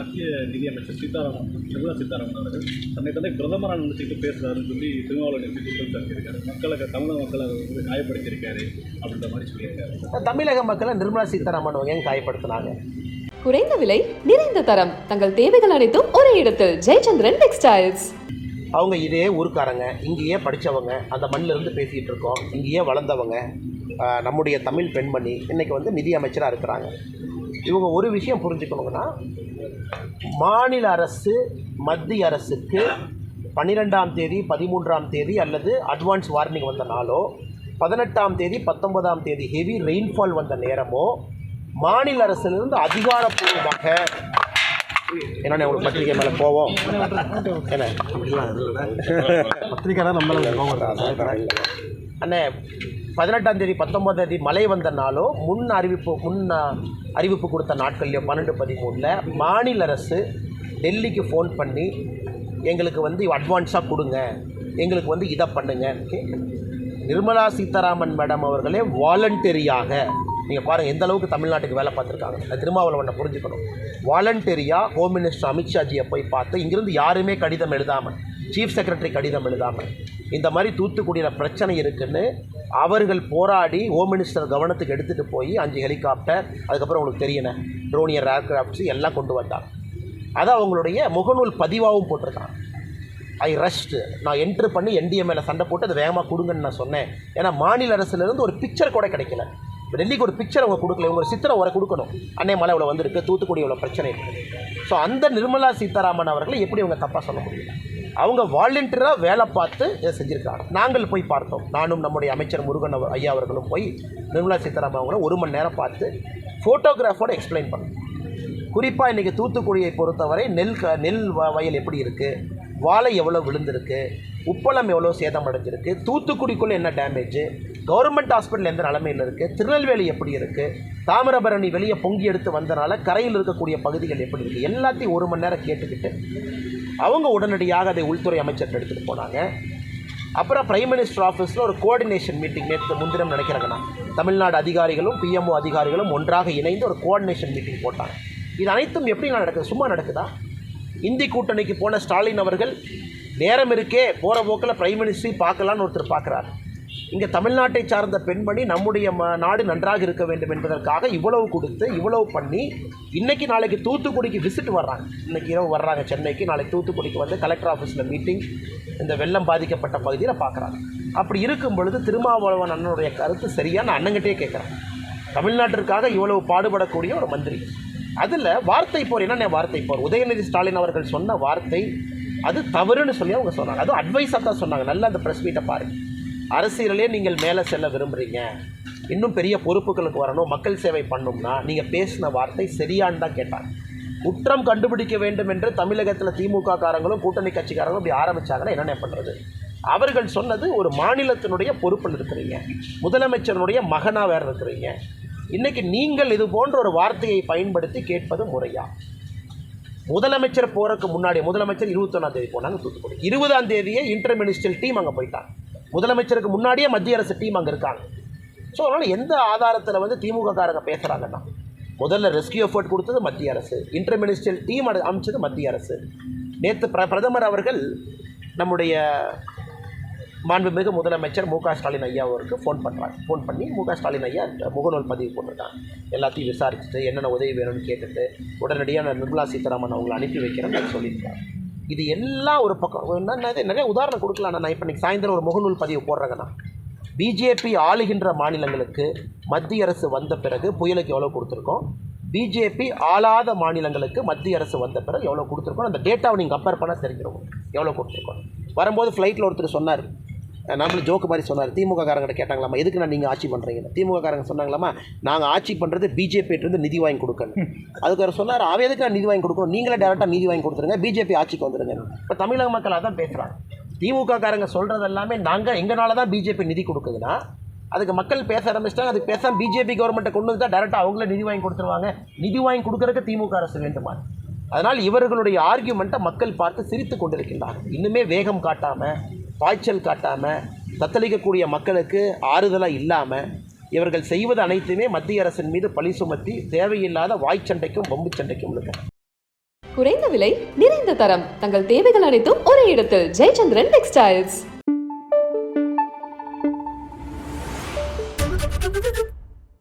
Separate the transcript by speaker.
Speaker 1: மத்திய நிதியமைச்சர் சீதாராமன் நிர்மலா சீதாராமன் அவர்கள் தன்னை தன்னை பிரதமராக நினைச்சிட்டு பேசுறாருன்னு சொல்லி திருமாவளவன் எப்படி குற்றம் சாட்டியிருக்காரு? மக்களை தமிழக மக்களை வந்து காயப்படுத்தியிருக்காரு அப்படின்ற மாதிரி சொல்லியிருக்காரு.
Speaker 2: தமிழக மக்களை நிர்மலா சீதாராமன் அவங்க ஏன் காயப்படுத்தினாங்க?
Speaker 3: குறைந்த விலை நிறைந்த தரம். தங்கள் தேவைகள் அனைத்தும் ஒரே இடத்தில். ஜெயச்சந்திரன் டெக்ஸ்டைல்ஸ்.
Speaker 2: அவங்க இதே ஊருக்காரங்க. இங்கேயே படித்தவங்க அந்த மண்ணில் இருந்து பேசிகிட்டு இருக்கோம். இங்கேயே வளர்ந்தவங்க. நம்முடைய தமிழ் பெண்மணி இன்னைக்கு வந்து நிதி அமைச்சராக இருக்கிறாங்க. இவங்க ஒரு விஷயம் புரிஞ்சுக்கணுங்கன்னா மாநில அரசு மத்திய அரசுக்கு பன்னிரெண்டாம் தேதி பதிமூன்றாம் தேதி அல்லது அட்வான்ஸ் வார்னிங் வந்த நாளோ பதினெட்டாம் தேதி பத்தொன்பதாம் தேதி ஹெவி ரெயின்ஃபால் வந்த நேரமோ மாநில அரசிலிருந்து அதிகாரப்பூர்வமாக என்ன உங்களுக்கு பத்திரிகை மேலே போவோம் என்ன?
Speaker 4: பத்திரிக்கை தான் நம்மள கோவம்
Speaker 2: அண்ணே பதினெட்டாம் தேதி பத்தொன்பதாம் தேதி மழை வந்த நாளோ முன் அறிவிப்பு முன் அறிவிப்பு கொடுத்த நாட்கள்லையோ பன்னெண்டு பதிமூணில் மாநில அரசு டெல்லிக்கு ஃபோன் பண்ணி எங்களுக்கு வந்து அட்வான்ஸாக கொடுங்க. எங்களுக்கு வந்து இதை பண்ணுங்க. நிர்மலா சீதாராமன் மேடம் அவர்களே வாலண்டரியாக நீங்கள் பாருங்கள் எந்த அளவுக்கு தமிழ்நாட்டுக்கு வேலை பார்த்துருக்காங்க. அது திருமாவளவனை புரிஞ்சுக்கணும். வாலண்டரியாக ஹோம் மினிஸ்டர் அமித்ஷாஜியை போய் பார்த்து இங்கிருந்து யாருமே கடிதம் எழுதாமல் சீஃப் செக்ரட்டரி கடிதம் எழுதாமல் இந்த மாதிரி தூத்துக்குடியில் பிரச்சனை இருக்குன்னு அவர்கள் போராடி ஹோம் மினிஸ்டர் கவனத்துக்கு எடுத்துகிட்டு போய் அஞ்சு ஹெலிகாப்டர் அதுக்கப்புறம் உங்களுக்கு தெரியல ட்ரோனியர் ஏர்கிராஃப்ட்ஸ் எல்லாம் கொண்டு வந்தாங்க. அதை அவங்களுடைய முகநூல் பதிவாகவும் போட்டிருக்காங்க. ஐ ரஷ்ட் நான் என்ட்ரு பண்ணி என்டிஎம்ஏல சண்டை போட்டு அதை வேகமாக கொடுங்கன்னு நான் சொன்னேன். ஏன்னா மாநில அரசுலேருந்து ஒரு பிக்சர் கூட கிடைக்கல. இப்போ டெல்லிக்கு ஒரு பிக்சர் அவங்க கொடுக்கல. இவங்க சித்திரம் வர கொடுக்கணும். அன்னை மலை இவ்வளோ வந்திருக்கு. தூத்துக்குடி இவ்வளோ பிரச்சனை இருக்குது ஸோ அந்த நிர்மலா சீதாராமன் அவர்களை எப்படி அவங்க தப்பாக சொல்ல முடியும் அவங்க வாலண்டியராக வேலை பார்த்து இதை செஞ்சுருக்காங்க. நாங்கள் போய் பார்த்தோம். நானும் நம்முடைய அமைச்சர் முருகன் அவர் ஐயா அவர்களும் போய் நிர்மலா சீதாராமன் அவங்கள ஒரு மணி நேரம் பார்த்து ஃபோட்டோகிராஃபோட எக்ஸ்பிளைன் பண்ணோம். குறிப்பாக இன்றைக்கி தூத்துக்குடியை பொறுத்தவரை நெல் க நெல் வ- வயல் எப்படி இருக்குது வாழை எவ்வளோ விழுந்திருக்கு? உப்பளம் எவ்வளோ சேதம் அடைஞ்சிருக்கு? தூத்துக்குடிக்குள்ளே என்ன டேமேஜ் கவர்மெண்ட் ஹாஸ்பிட்டல் எந்த நிலமையில் இருக்குது திருநெல்வேலி எப்படி இருக்குது தாமிரபரணி வெளியே பொங்கி எடுத்து வந்தனால கரையில் இருக்கக்கூடிய பகுதிகள் எப்படி இருக்குது எல்லாத்தையும் ஒரு மணி நேரம் கேட்டுக்கிட்டு அவங்க உடனடியாக அதை உள்துறை அமைச்சர்கிட்ட எடுத்துகிட்டு போனாங்க. அப்புறம் பிரைம் மினிஸ்டர் ஆஃபீஸில் ஒரு கோஆர்டினேஷன் மீட்டிங் நேற்று முன்தினம் நினைக்கிறேங்கண்ணா. தமிழ்நாடு அதிகாரிகளும் பிஎம்ஓ அதிகாரிகளும் ஒன்றாக இணைந்து ஒரு கோஆர்டினேஷன் மீட்டிங் போட்டாங்க. இது அனைத்தும் எப்படி நடக்குது? சும்மா நடக்குதா? இந்தி கூட்டணிக்கு போன ஸ்டாலின் அவர்கள் நேரம் இருக்கே போகிற போக்கில் பிரைம் மினிஸ்டரி பார்க்கலான்னு ஒருத்தர் பார்க்குறார். இங்கே தமிழ்நாட்டை சார்ந்த பெண்மணி நம்முடைய ம நாடு நன்றாக இருக்க வேண்டும் என்பதற்காக இவ்வளவு கொடுத்து இவ்வளவு பண்ணி இன்றைக்கி நாளைக்கு தூத்துக்குடிக்கு விசிட் வர்றாங்க. இன்னைக்கு இரவு வர்றாங்க சென்னைக்கு நாளைக்கு தூத்துக்குடிக்கு வந்து கலெக்டர் ஆஃபீஸில் மீட்டிங் இந்த வெள்ளம் பாதிக்கப்பட்ட பகுதியில் பார்க்குறாங்க. அப்படி இருக்கும் பொழுது திருமாவளவன் அண்ணனுடைய கருத்து சரியாக நான் அண்ணங்கிட்டே கேட்குறேன். தமிழ்நாட்டிற்காக இவ்வளவு பாடுபடக்கூடிய ஒரு மந்திரி. அதில் வார்த்தை போர் என்னென்ன வார்த்தை போர்? உதயநிதி ஸ்டாலின் அவர்கள் சொன்ன வார்த்தை அது தவறுன்னு சொல்லி அவங்க சொன்னாங்க. அதுவும் அட்வைஸாக தான் சொன்னாங்க. நல்லா அந்த ப்ரெஸ் மீட்டை பாருங்க அரசியலே நீங்கள் மேலே செல்ல விரும்புகிறீங்க இன்னும் பெரிய பொறுப்புகளுக்கு வரணும். மக்கள் சேவை பண்ணணும்னா நீங்கள் பேசின வார்த்தை சரியான்னு தான் கேட்டாங்க. குற்றம் கண்டுபிடிக்க வேண்டும் என்று தமிழகத்தில் திமுக காரங்களும் கூட்டணி கட்சிக்காரங்களும் இப்படி ஆரம்பிச்சாங்கன்னா என்னென்ன பண்ணுறது அவர்கள் சொன்னது ஒரு மாநிலத்தினுடைய பொறுப்பில் இருக்கிறீங்க. முதலமைச்சருடைய மகனாக வேறு இருக்கிறீங்க. இன்னைக்கு நீங்கள் இது போன்ற ஒரு வார்த்தையை பயன்படுத்தி கேட்பது முறையாக முதலமைச்சர் போகிறக்கு முன்னாடி முதலமைச்சர் இருபத்தொன்னாம் தேதி போனாங்க தூத்துக்குடி. இருபதாம் தேதியே இன்டர் மினிஸ்ட்ரியல் டீம் அங்கே போயிட்டாங்க. முதலமைச்சருக்கு முன்னாடியே மத்திய அரசு டீம் அங்கே இருக்காங்க. ஸோ அதனால் எந்த ஆதாரத்தில் வந்து திமுக காரங்க பேசுகிறாங்கன்னா முதல்ல ரெஸ்கியூ எஃபர்ட் கொடுத்தது மத்திய அரசு. இன்டர் மினிஸ்ட்ரியல் டீம் அமைச்சது மத்திய அரசு. நேற்று பிர பிரதமர் அவர்கள் நம்முடைய மாண்புமிகு முதலமைச்சர் மு க ஸ்டாலின் ஐயா அவருக்கு ஃபோன் பண்ணுறாங்க ஃபோன் பண்ணி மு க ஸ்டாலின் ஐயா முகநூல் பதிவு போட்டிருக்காங்க. எல்லாத்தையும் விசாரிச்சுட்டு என்னென்ன உதவி வேணும்னு கேட்டுட்டு உடனடியாக நான் நிர்மலா சீதாராமன் அவங்களை அனுப்பி வைக்கிறேன்னு சொல்லியிருக்காங்க. இது எல்லாம் ஒரு பக்கம். என்னென்ன நிறைய உதாரணம் கொடுக்கலாம். நான் இப்போ இன்றைக்கி சாயந்தரம் ஒரு முகநூல் பதிவு போடுறேங்கண்ணா. பிஜேபி ஆளுகின்ற மாநிலங்களுக்கு மத்திய அரசு வந்த பிறகு புயலுக்கு எவ்வளோ கொடுத்துருக்கோம்? பிஜேபி ஆளாத மாநிலங்களுக்கு மத்திய அரசு வந்த பிறகு எவ்வளோ கொடுத்துருக்கோம்? அந்த டேட்டாவை நீங்கள் கம்பேர் பண்ணால் தெரிஞ்சிடும். எவ்வளோ கொடுத்துருக்கோம்? வரும்போது ஃப்ளைட்டில் ஒருத்தர் சொன்னார். நம்மளும் ஜோக்கு மாதிரி சொன்னார். திமுக காரங்கிட்ட கேட்டாங்களாமா எதுக்கு நான் நீங்கள் ஆட்சி பண்ணுறீங்க திமுக காரங்க சொன்னாங்களாமா நாங்கள் ஆட்சி பண்ணுறது பிஜேபியிட்டிருந்து நிதி வாங்கி கொடுக்கணும் அதுக்கு அவர் சொன்னார் அவன் எதுக்கு நான் நிதி வாங்கி கொடுக்கணும்? நீங்களே டேரெக்டாக நிதி வாங்கி கொடுத்துருங்க பிஜேபி ஆட்சிக்கு வந்துடுங்க இப்போ தமிழக மக்கள் அதான் பேசுகிறாங்க திமுக காரங்க சொல்கிறது எல்லாமே நாங்கள் எங்களால் தான் பிஜேபி நிதி கொடுக்குதுன்னா அதுக்கு மக்கள் பேச ஆரம்பிச்சிட்டாங்க அது பேசாம பிஜேபி கவர்மெண்ட்டை கொண்டு வந்து டேரெக்டாக அவங்களே நிதி வாங்கி கொடுத்துருவாங்க. நிதி வாங்கி கொடுக்கறதுக்கு திமுக அரசு வேண்டுமா? அதனால் இவர்களுடைய ஆர்கியூமெண்ட்டை மக்கள் பார்த்து சிரித்து கொண்டிருக்கின்றார்கள். இன்னுமே வேகம் காட்டாமல் பாய்ச்சல் காட்டாமல் தத்தளிக்கக்கூடிய மக்களுக்கு ஆறுதலாக இல்லாமல் இவர்கள் செய்வது அனைத்துமே மத்திய அரசின் மீது பழி சுமத்தி தேவையில்லாத வாய்ச்சண்டைக்கும் வம்பு சண்டைக்கும் இருக்கு
Speaker 3: குறைந்த விலை நிறைந்த தரம். தங்கள் தேவைகள் அனைத்தும் ஒரே இடத்தில். ஜெயச்சந்திரன் டெக்ஸ்டைல்ஸ்